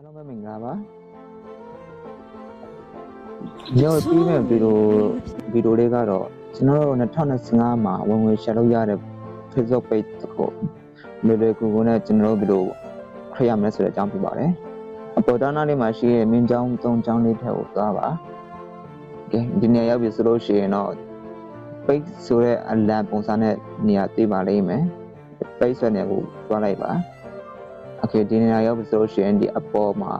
အားလုံးပဲမင်္ဂလာပါဒီတော့ပြီးမဲ့ဗီဒီယိုဗီဒီယိုလေးကတော့ကျွန်တော်တို့2025မှာဝင်ငွေရှာလို့ရတဲ့ Facebook page တစ်ခုလွယ်လွယ်ကူကူနဲ့ကျွန်တော်တို့ဗီဒီယိုခရရမယ်ဆိုတဲ့အကြောင်းပြပါတယ်အပေါ်တန်းလေးမှာရှိတဲ့မင်းချောင်းသုံးချောင်းလေးထည့်ကိုသွားပါကဲဒီနေရာရောက်ပြီဆိုလို့ရှိရင်တော့ page ဆိုတဲ့အလံပုံစံနဲ့နေရာသိပါလိမ့်မယ် page ဆိုတဲ့နေရာကိုသွားလိုက်ပါ okay ဒီနေရာရောက်ပြီဆိုလို့ရှိရင်ဒီအပေါ်မှာ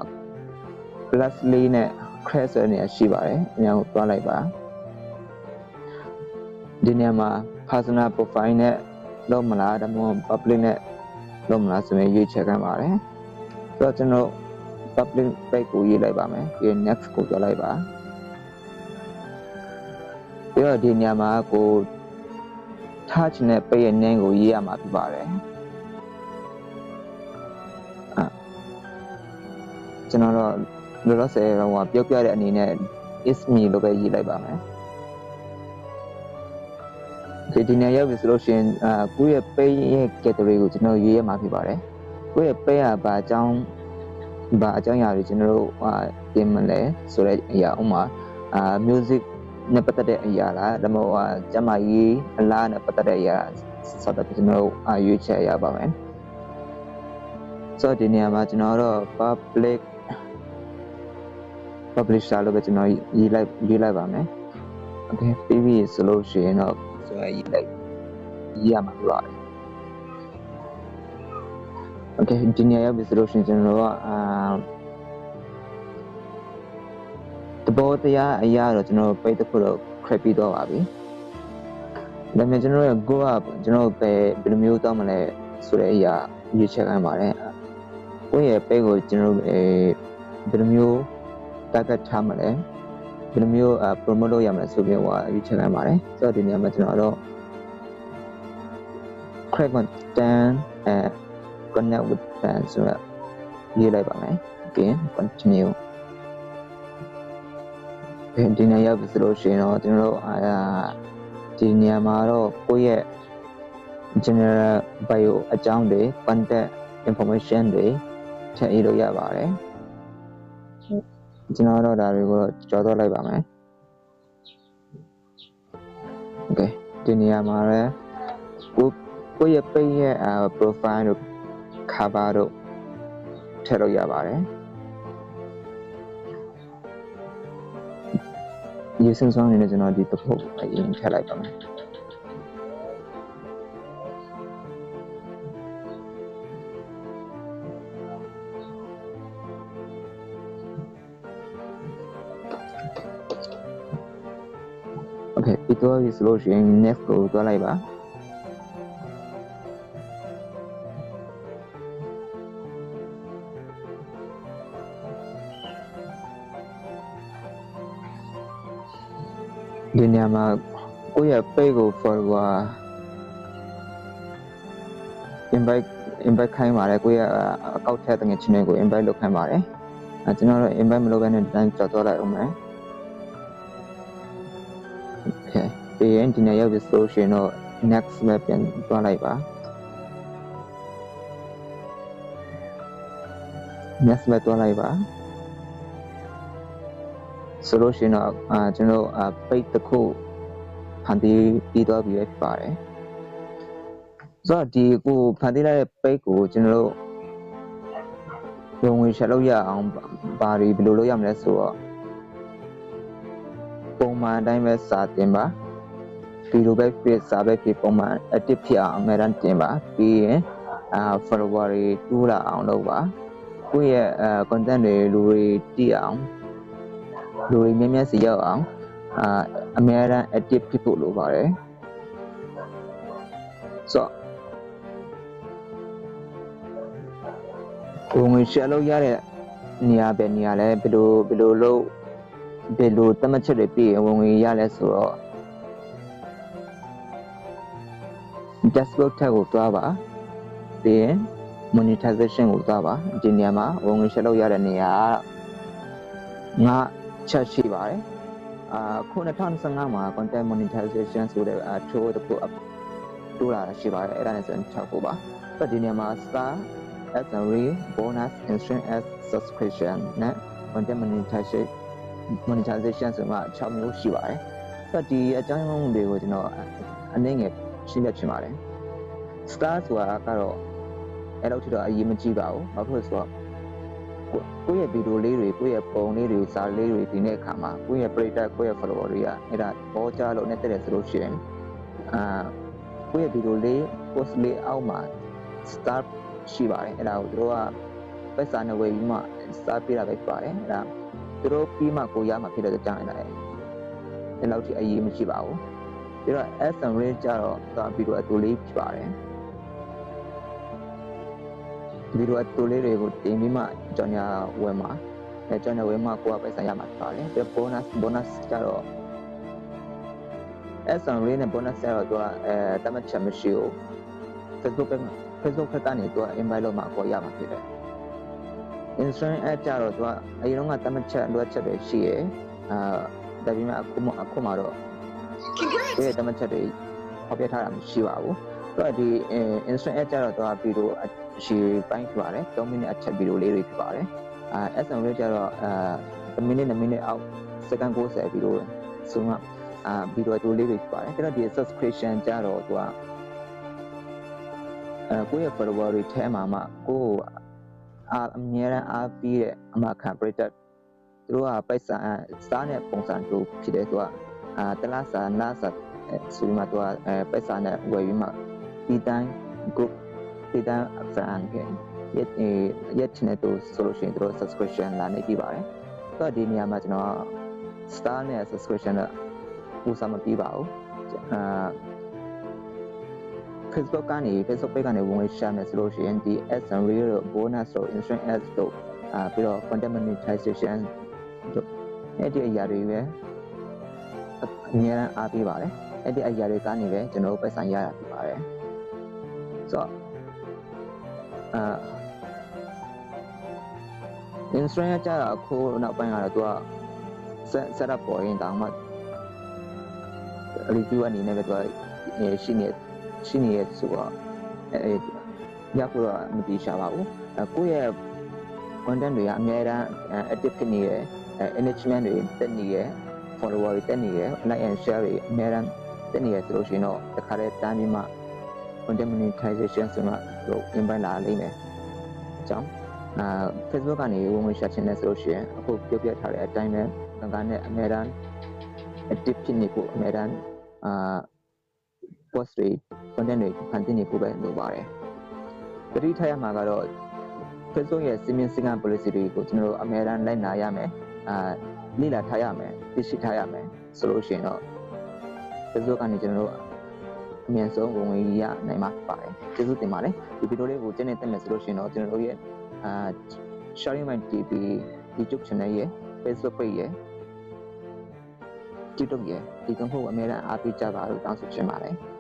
plus လေးနဲ့ crest ဆိုတဲ့နေရာရှိပါတယ်အညာကိုတွားလိုက်ပါဒီနေရာမှာ personal profile နဲ့လုပ်မလားဒါမှမဟုတ် public နဲ့လုပ်မလားဆိုရင်ရွေးချယ်ခံပါတယ်ဆိုတော့ကျွန်တော် public page ကိုရေးလိုက်ပါမယ်ပြီး next ကိုတွားလိုက်ပါပြီးတော့ဒီနေရာမှာကို touch နဲ့ page name ကိုရေးရမှာဖြစ်ပါတယ် ကျွန်တော်တော့လောလောဆယ်တော့ဟိုပြုတ်ပြတဲ့အနေနဲ့ is me လို့ပဲရေးလိုက်ပါမယ်ဒီဒီနေ့ရောက်ပြီဆိုလို့ရှိရင်အာကိုယ့်ရဲ့ pay ရဲ့ category ကိုကျွန်တော်ရေးရမှာဖြစ်ပါတယ်ကိုယ့်ရဲ့ pay ကဘာအကြောင်းဘာအကြောင်းအရာတွေကျွန်တော်တို့ဟာပြင်မလဲဆိုတဲ့အရာဥမာအာ music နဲ့ပတ်သက်တဲ့အရာလားဒါမှမဟုတ်ဟာကျမကြီးအလားနဲ့ပတ်သက်တဲ့အရာဆိုတော့ကျွန်တော်တို့အာရွေးချယ်ရပါမယ်ဆိုတော့ဒီနေရာမှာကျွန်တော်တို့ public publisher လို့ပဲကျွန်တော်ရေးလိုက်ရေးလိုက်ပါမယ်။ Okay ပြီးပြီဆိုလို့ရှိရင်တော့ဆိုရရေးလိုက်ရေးရမှာဖြစ်ပါတယ်။ Okay ဒီနေရာရောက်ပြီဆိုလို့ရှိရင်ကျွန်တော်တို့ကအာတဘောတရားအရာတော့ကျွန်တော်ပိတ်တစ်ခုတော့ create ပြီးတော့ပါပြီ။ဒါပေမဲ့ကျွန်တော်ရဲ့ go up ကျွန်တော်ပဲဘယ်လိုမျိုးတောင်းမလဲဆိုတဲ့အရာရွေးချယ်ခိုင်းပါတယ်။ကိုယ့်ရဲ့ page ကိုကျွန်တော်အဲဘယ်လိုမျိုး target ထားမလဲဘယ်လိုမျိုးအ promote လုပ်ရမလဲဆိုပြီးဟိုအချက်ခံပါတယ်ဆိုတော့ဒီနေရာမှာကျွန်တော်တော့ create content and connect with fans ဆိုတော့ရေးလိုက်ပါမယ် again continue ဒီနေရာရောက်ပြီဆိုလို့ရှိရင်တော့ကျွန်တော်တို့အာဒီနေရာမှာတော့ကိုယ့်ရဲ့ general bio အကြောင်းတွေ contact information တွေထည့်ရေးလို့ရပါတယ် ကျွန်တော်တော့ဒါတွေကိုတော့ကြော်တော့လိုက်ပါမယ်။ Okay ဒီနေရာမှာလည်းကိုကိုယ့်ရဲ့ page ရဲ့ profile တို့ cover တို့ထည့်လို့ရပါတယ်။ဒီစင်ဆောင်နေနဲ့ကျွန်တော်ဒီတစ်ခုအရင်ထည့်လိုက်ပါမယ်။ Okay ပြီးတော့ပြီဆိုလို့ရှိရင် next ကိုသွားလိုက်ပါဒီနေရာမှာကိုယ့်ရဲ့ page ကို follower invite invite ခိုင်းပါတယ်ကိုယ့်ရဲ့အကောက်ထက်တငယ်ချင်းတွေကို invite လုပ်ခိုင်းပါတယ်အဲကျွန်တော်တို့ invite မလုပ်ဘဲနဲ့ဒီတိုင်းကြော်သွားလိုက်အောင်မယ် ပြီးရင်ဒီနေ့ရောက်ပြီဆိုရှင်တော့ next ပဲပြန်သွားလိုက်ပါ next ပဲသွားလိုက်ပါဆိုလို့ရှိရင်တော့အာကျွန်တော်အ page တစ်ခုဖန်တီးပြီးသွားပြီပဲဖြစ်ပါတယ်ဆိုတော့ဒီကိုဖန်တီးလိုက်တဲ့ page ကိုကျွန်တော်တို့ဝင်ဝင်ရှယ်လို့ရအောင်ဘာတွေဘယ်လိုလုပ်ရမလဲဆိုတော့ပုံမှန်အတိုင်းပဲစာတင်ပါ ဒီလိုပဲဖြစ်စာပဲဖြစ်ပုံမှန် active ဖြစ်အောင်အများအားတင်ပါပြီးရင်အာ follower တွေတိုးလာအောင်လုပ်ပါကိုယ့်ရဲ့အဲ content တွေလူတွေတည်အောင်လူတွေများများစီရောက်အောင်အာအများအား active ဖြစ်ဖို့လိုပါတယ်ဆိုတော့ဝင်ဝင် share လုပ်ရတဲ့နေရာပဲနေရာလဲဘယ်လိုဘယ်လိုလုပ်ဘယ်လိုသတ်မှတ်ချက်တွေပြည့်ရင်ဝင်ဝင်ရလဲဆိုတော့ dashboard ထက်ကိုသွားပါပြီးရင် monetization ကိုသွားပါဒီနေရာမှာဝင်ဝင်ရှယ်လုပ်ရတဲ့နေရာကငါချက်ရှိပါတယ်အာခု2025မှာ content monetization ဆိုတဲ့ tool တစ်ခုတိုးလာရှိပါတယ်အဲ့ဒါနဲ့ဆိုရင်ချက်ကိုပါအဲ့ဒီနေရာမှာ star as a real bonus instant as subscription နဲ့ content monetization monetization ဆိုမှ6မျိုးရှိပါတယ်။အဲ့တော့ဒီအကြောင်းတွေကိုကျွန်တော်အနည်းငယ် ရှင်းပြချင်ပါတယ်။ star ဆိုတာကတော့အဲ့လိုထတော့အရေးမကြီးပါဘူး။ဘာဖြစ်လို့လဲဆိုတော့ကိုကိုယ့်ရဲ့ဗီဒီယိုလေးတွေကိုယ့်ရဲ့ပုံလေးတွေစာလေးတွေဒီနေ့အခါမှာကိုယ့်ရဲ့ playback ကိုယ့်ရဲ့ follower တွေကအဲ့ဒါပေါ်ကြလို့နဲ့တက်တယ်ဆိုလို့ရှိရင်အာကိုယ့်ရဲ့ဗီဒီယိုလေး post လေးအောက်မှာ star ရှိပါတယ်အဲ့ဒါကိုတို့ကပတ်စာနဲ့ဝယ်ပြီးမှ star ပေးတာပဲဖြစ်ပါတယ်အဲ့ဒါတို့ပြီးမှကိုရမှာဖြစ်တဲ့ကြောင်းအဲ့ဒါအဲ့လောက်ထိအရေးမရှိပါဘူး ပြီးတော့ S and rate ကြတော့ဒါဗီဒီယိုအတူလေးဖြစ်ပါတယ်ဗီဒီယိုအတူလေးတွေကိုတင်ပြီးမှကြောင်ညာဝယ်မှာအဲကြောင်ညာဝယ်မှာကိုကပတ်စာရမှာဖြစ်ပါတယ်ပြီးတော့ bonus bonus ကြတော့ S and rate နဲ့ bonus ကြတော့သူကအဲတတ်မှတ်ချက်မရှိဘူး Facebook က Facebook ဘက်ကနေသူက invite လုပ်မှာကိုရမှာဖြစ်တယ် Instagram app ကြတော့သူကအရင်တော့ကတတ်မှတ်ချက်လိုအပ်ချက်တွေရှိရယ်အာဒါပေမဲ့အခုမှအခုမှတော့ ဒီတတ်မှတ်ချက်တွေဖော်ပြထားတာမရှိပါဘူးသူကဒီ Instagram app ကြတော့သူကဗီဒီယိုအရှိပိုင်းဖြစ်ပါတယ်3မိနစ်အချက်ဗီဒီယိုလေးတွေဖြစ်ပါတယ်အာ SM လေးကြတော့အာ1မိနစ်2မိနစ်အောက်စက္ကန့်60ဗီဒီယိုဆိုမှအာဗီဒီယိုအတူလေးတွေဖြစ်ပါတယ်ဒါတော့ဒီ subscription ကြတော့သူကအဲကိုယ့်ရဲ့ follower တွေထဲမှာမှကိုယ့်ကိုအားအများရန်အားပြီးတဲ့အမခံပရိသတ်သူတို့ကပိုက်ဆံစားတဲ့ပုံစံတူဖြစ်တဲ့သူက အာတလားစာနာစာဆိုပြီးမှသူကအဲပိုက်ဆံနဲ့ဝယ်ပြီးမှဒီတိုင်း group ဒီတိုင်း fan ကရက်ရက်ချင်တဲ့သူဆိုလို့ရှိရင်သူတို့ subscription လာနေပြီးပါတယ်။ဆိုတော့ဒီနေရာမှာကျွန်တော် star နဲ့ subscription တော့ပူစာမပြီးပါဘူး။အာ Facebook ကနေ Facebook page ကနေဝင်ဝင်ရှာမယ်ဆိုလို့ရှိရင်ဒီ ads and reel တို့ bonus တို့ instant ads တို့အာပြီးတော့ content monetization တို့အဲ့ဒီအရာတွေပဲ အများအားအားပေးပါတယ်အဲ့ဒီအရာတွေကနေပဲကျွန်တော်တို့ပတ်စံရတာဖြစ်ပါတယ်ဆိုတော့အာ instant ကကြာတော့အခုနောက်ပိုင်းကတော့သူက set set up ပေါ်ရင်တောင်မှ review အနေနဲ့ပဲသူကရှိနေရှိနေရဆိုတော့အဲရဖို့တော့မတိရှာပါဘူးအဲကိုယ့်ရဲ့ content တွေကအများအား active ဖြစ်နေရယ် engagement တွေတက်နေရယ် follower တွေတက်နေရယ် like and share တွေအများအားတက်နေရယ်ဆိုလို့ရှိရင်တော့တခါတည်းတန်းပြီးမှ content monetization ဆိုမှတို့ invite လာလိမ့်မယ်အကြောင်းအာ Facebook ကနေဝင်ဝင်ရှာချင်တယ်ဆိုလို့ရှိရင်အခုပြောပြထားတဲ့အတိုင်းပဲငါကနဲ့အများအား active ဖြစ်နေဖို့အများအားအာ post တွေ content တွေဖန်တီးနေဖို့ပဲလိုပါတယ်။တတိထားရမှာကတော့ Facebook ရဲ့စီမင်းစည်းကမ်း policy တွေကိုကျွန်တော်တို့အများအားလိုက်နာရမယ်။အာ လေ့လာထားရမယ်။သိရှိထားရမယ်ဆိုလို့ရှိရင်တော့ Facebook ကနေကျွန်တော်တို့အမြင်ဆုံးဝင်ဝင်ရနိုင်မှာပါတယ်။ကျေးဇူးတင်ပါတယ်။ဒီဗီဒီယိုလေးကိုကျင်းနေတက်မယ်ဆိုလို့ရှိရင်တော့ကျွန်တော်တို့ရဲ့အာ Sharing My TV YouTube channel ရဲ့ Facebook page ရဲ့ TikTok ရဲ့ဒီကံဖို့အများအားအားပေးကြပါလို့တောင်းဆိုချင်ပါတယ်။